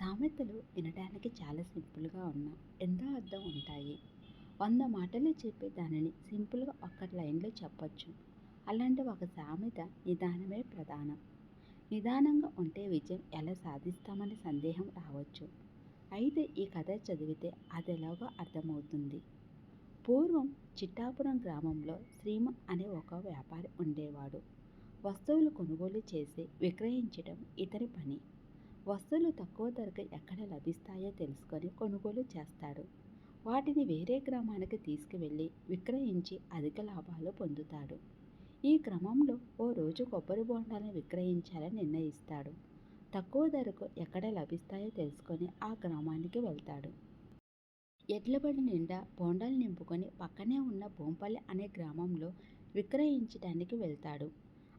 సామెతలు వినడానికి చాలా సింపుల్గా ఉన్నా ఎంతో అర్థం ఉంటాయి. వంద మాటలు చెప్పే దానిని సింపుల్గా ఒక్క లైన్లో చెప్పొచ్చు. అలాంటి ఒక సామెత నిదానమే ప్రధానం. నిదానంగా ఉంటే విజయం ఎలా సాధిస్తామనే సందేహం రావచ్చు. అయితే ఈ కథ చదివితే అది ఎలాగో అర్థమవుతుంది. పూర్వం చిట్టాపురం గ్రామంలో శ్రీమ అనే ఒక వ్యాపారి ఉండేవాడు. వస్తువులు కొనుగోలు చేసి విక్రయించడం ఇతని పని. వస్తువులు తక్కువ ధరకు ఎక్కడ లభిస్తాయో తెలుసుకొని కొనుగోలు చేస్తాడు. వాటిని వేరే గ్రామానికి తీసుకువెళ్ళి విక్రయించి అధిక లాభాలు పొందుతాడు. ఈ క్రమంలో ఓ రోజు కొబ్బరి బోండాలను విక్రయించాలని నిర్ణయిస్తాడు. తక్కువ ధరకు ఎక్కడ లభిస్తాయో తెలుసుకొని ఆ గ్రామానికి వెళ్తాడు. ఎడ్లబడి నిండా బోండాలు నింపుకొని పక్కనే ఉన్న బోంపల్లి అనే గ్రామంలో విక్రయించడానికి వెళ్తాడు.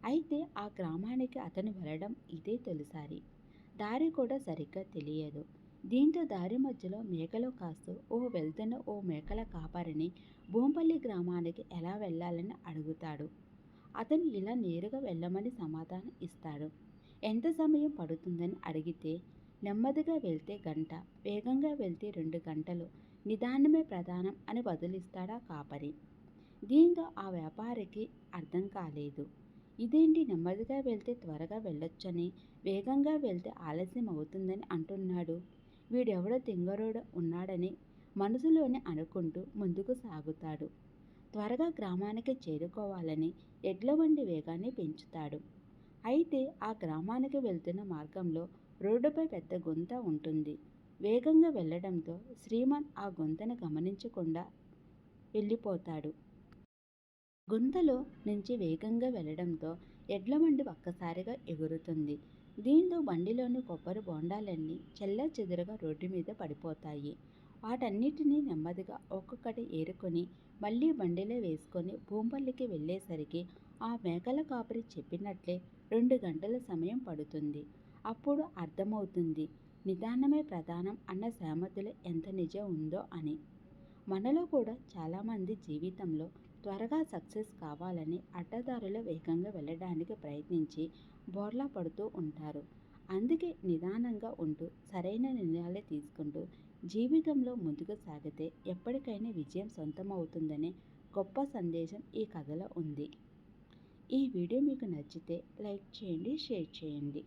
అయితే ఆ గ్రామానికి అతను వెళ్ళడం ఇదే తొలిసారి. దారి కూడా సరిగ్గా తెలియదు. దీంతో దారి మధ్యలో మేకలు కాస్తూ ఓ వెళ్తున్న ఓ మేకల కాపరిని భూంపల్లి గ్రామానికి ఎలా వెళ్ళాలని అడుగుతాడు. అతను ఇలా నేరుగా వెళ్ళమని సమాధానం ఇస్తాడు. ఎంత సమయం పడుతుందని అడిగితే నెమ్మదిగా వెళ్తే గంట వేగంగా వెళ్తే రెండు గంటలు నిదానమే ప్రధానం అని బదులిస్తాడా కాపరి. దీంతో ఆ వ్యాపారికి అర్థం కాలేదు. ఇదేంటి నెమ్మదిగా వెళ్తే త్వరగా వెళ్ళొచ్చని వేగంగా వెళ్తే ఆలస్యం అవుతుందని అంటున్నాడు. వీడెవడో తింగరోడు ఉన్నాడని మనసులోనే అనుకుంటూ ముందుకు సాగుతాడు. త్వరగా గ్రామానికి చేరుకోవాలని ఎడ్ల వండి వేగాన్ని పెంచుతాడు. అయితే ఆ గ్రామానికి వెళ్తున్న మార్గంలో రోడ్డుపై పెద్ద గుంత ఉంటుంది. వేగంగా వెళ్ళడంతో శ్రీమాన్ ఆ గుంతను గమనించకుండా వెళ్ళిపోతాడు. గుంతలో నుంచి వేగంగా వెళ్ళడంతో ఎడ్ల బండి ఒక్కసారిగా ఎగురుతుంది. దీంతో బండిలోని కొబ్బరి బోండాలన్నీ చెల్ల చెదురుగా రోడ్డు మీద పడిపోతాయి. వాటన్నిటినీ నెమ్మదిగా ఒక్కొక్కటి ఏరుకొని మళ్ళీ బండిలో వేసుకొని భూంపల్లికి వెళ్ళేసరికి ఆ మేకల కాపరి చెప్పినట్లే రెండు గంటల సమయం పడుతుంది. అప్పుడు అర్థమవుతుంది నిదానమే ప్రధానం అన్న సామెతలో ఎంత నిజం ఉందో అని. మనలో కూడా చాలామంది జీవితంలో త్వరగా సక్సెస్ కావాలని అడ్డదారిలో వేగంగా వెళ్ళడానికి ప్రయత్నించి బోర్లా పడుతూ ఉంటారు. అందుకే నిదానంగా ఉంటూ సరైన నిర్ణయాలు తీసుకుంటూ జీవితంలో ముందుకు సాగితే ఎప్పటికైనా విజయం సొంతమవుతుందనే గొప్ప సందేశం ఈ కథలో ఉంది. ఈ వీడియో మీకు నచ్చితే లైక్ చేయండి షేర్ చేయండి.